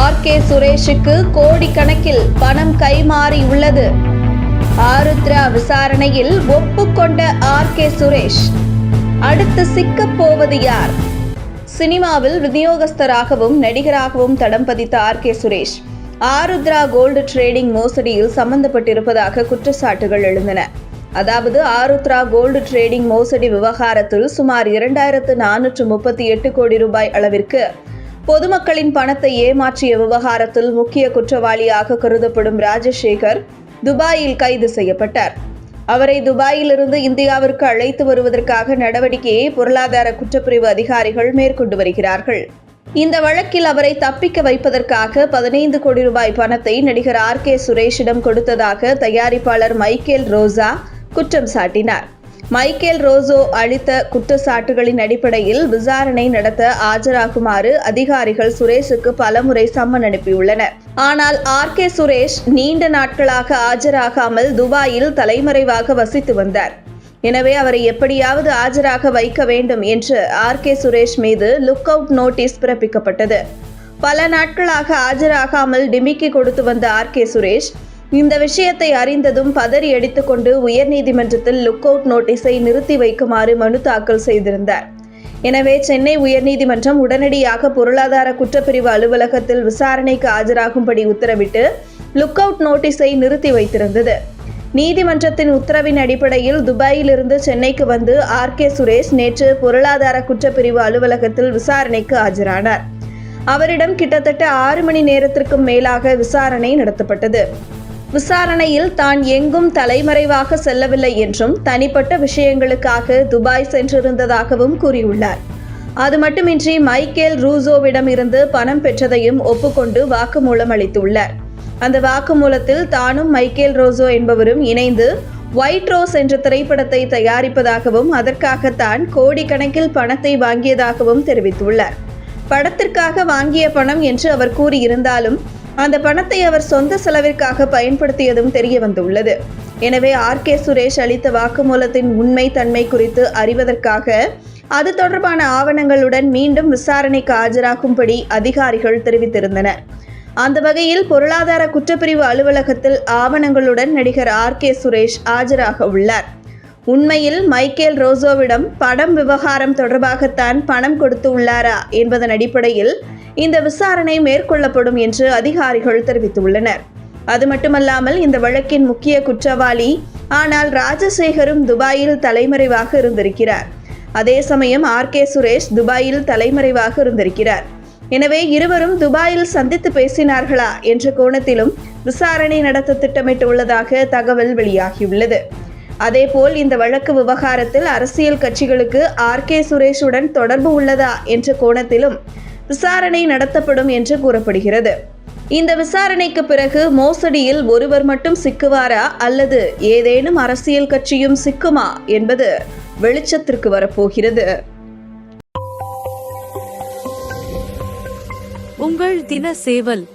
R K சுரேஷுக்கு கோடிக்கணக்கில் பணம் கைமாறி உள்ளது. ஆருத்ரா விசாரணையில் ஒப்புக்கொண்ட ஆர் கே சுரேஷ் அடுத்து சிக்கப் போவது யார்? சினிமாவில் விநியோகஸ்தராகவும் நடிகராகவும் தடம் பதித்த R K Suresh Aarudhra gold trading மோசடியில் சம்பந்தப்பட்டிருப்பதாக குற்றச்சாட்டுகள் எழுந்தன. அதாவது ஆருத்ரா கோல்டு ட்ரேடிங் மோசடி விவகாரத்தில் சுமார் இரண்டாயிரத்து நானூற்று முப்பத்தி எட்டு கோடி ரூபாய் அளவிற்கு பொதுமக்களின் பணத்தை ஏமாற்றிய விவகாரத்தில் முக்கிய குற்றவாளியாக கருதப்படும் ராஜசேகர் துபாயில் கைது செய்யப்பட்டார். அவரை துபாயிலிருந்து இந்தியாவிற்கு அழைத்து வருவதற்காக நடவடிக்கையை பொருளாதார குற்றப்பிரிவு அதிகாரிகள் மேற்கொண்டு வருகிறார்கள். இந்த வழக்கில் அவரை தப்பிக்க வைப்பதற்காக பதினைந்து கோடி ரூபாய் பணத்தை நடிகர் ஆர் கே சுரேஷிடம் கொடுத்ததாக தயாரிப்பாளர் மைக்கேல் ரோசா குற்றம் சாட்டினார். மைக்கேல் ரோசோ அளித்த குற்றச்சாட்டுகளின் அடிப்படையில் விசாரணை நடத்த ஆஜராகுமாறு அதிகாரிகள் சுரேஷுக்கு பலமுறை சம்மன் அனுப்பியுள்ளனர். ஆனால் ஆர். கே. சுரேஷ் நீண்ட நாட்களாக ஆஜராகாமல் துபாயில் தலைமறைவாக வசித்து வந்தார். எனவே அவரை எப்படியாவது ஆஜராக வைக்க வேண்டும் என்று ஆர். கே. சுரேஷ் மீது லுக் அவுட் நோட்டீஸ் பிறப்பிக்கப்பட்டது. பல நாட்களாக ஆஜராகாமல் டிமிக்கி கொடுத்து வந்த ஆர். கே. சுரேஷ் இந்த விஷயத்தை அறிந்ததும் பதறி அடித்துக்கொண்டு உயர்நீதிமன்றத்தில் லுக் அவுட் நோட்டீஸை நிறுத்தி வைக்குமாறு மனு தாக்கல் செய்திருந்தார். எனவே சென்னை உயர்நீதிமன்றம் உடனடியாக பொருளாதார குற்றப்பிரிவு அலுவலகத்தில் விசாரணைக்கு ஆஜராகும்படி உத்தரவிட்டு லுக் அவுட் நோட்டீஸை நிறுத்தி வைத்திருந்தது. நீதிமன்றத்தின் உத்தரவின் அடிப்படையில் துபாயிலிருந்து சென்னைக்கு வந்து ஆர். கே. சுரேஷ் நேற்று பொருளாதார குற்றப்பிரிவு அலுவலகத்தில் விசாரணைக்கு ஆஜரானார். அவரிடம் கிட்டத்தட்ட ஆறு மணி நேரத்திற்கும் மேலாக விசாரணை நடத்தப்பட்டது. விசாரணையில் தான் எங்கும் தலைமறைவாக செல்லவில்லை என்றும் தனிப்பட்ட விஷயங்களுக்காக துபாய் சென்றிருந்ததாகவும் கூறியுள்ளார். அது மட்டுமின்றி மைக்கேல் ரூசோவிடம் இருந்து பணம் பெற்றதையும் ஒப்புக்கொண்டு வாக்குமூலம் அளித்துள்ளார். அந்த வாக்குமூலத்தில் தானும் மைக்கேல் ரோசோ என்பவரும் இணைந்து ஒயிட் ரோஸ் என்ற திரைப்படத்தை தயாரிப்பதாகவும் அதற்காகத்தான் கோடிக்கணக்கில் பணத்தை வாங்கியதாகவும் தெரிவித்துள்ளார். படத்திற்காக வாங்கிய பணம் என்று அவர் கூறியிருந்தாலும் அந்த பணத்தை அவர் சொந்த செலவிற்காக பயன்படுத்தியதும் தெரிய வந்துள்ளது. எனவே ஆர். கே. சுரேஷ் அளித்த வாக்குமூலத்தின் உண்மை தன்மை குறித்து அறிவதற்காக அது தொடர்பான ஆவணங்களுடன் மீண்டும் விசாரணைக்கு ஆஜராகும்படி அதிகாரிகள் தெரிவித்திருந்தனர். அந்த வகையில் பொருளாதார குற்றப்பிரிவு அலுவலகத்தில் ஆவணங்களுடன் நடிகர் ஆர். கே. சுரேஷ் ஆஜராக உள்ளார். உண்மையில் மைக்கேல் ரோசோவிடம் படம் விவகாரம் தொடர்பாகத்தான் பணம் கொடுத்து உள்ளாரா என்பதன் அடிப்படையில் இந்த விசாரணை மேற்கொள்ளப்படும் என்று அதிகாரிகள் தெரிவித்துள்ளனர். அது மட்டுமல்லாமல் இந்த வழக்கின் முக்கிய குற்றவாளி ஆனால் ராஜசேகரும் துபாயில் தலைமறைவாக இருந்திருக்கிறார். அதே சமயம் ஆர். கே. சுரேஷ் துபாயில் தலைமறைவாக இருந்திருக்கிறார். எனவே இருவரும் துபாயில் சந்தித்து பேசினார்களா என்ற கோணத்திலும் விசாரணை நடத்த திட்டமிட்டுள்ளதாக தகவல் வெளியாகியுள்ளது. அதேபோல் இந்த வழக்கு விவகாரத்தில் அரசியல் கட்சிகளுக்கு ஆர். கே. சுரேஷுடன் தொடர்பு உள்ளதா என்ற கோணத்திலும் விசாரணை நடத்தப்படும் என்று கூறப்படுகிறது. இந்த விசாரணைக்கு பிறகு மோசடியில் ஒருவர் மட்டும் சிக்குவாரா? அல்லது ஏதேனும் அரசியல் கட்சியும் சிக்குமா? என்பது வெளிச்சத்திற்கு வரப்போகிறது. உங்கள் தின சேவல்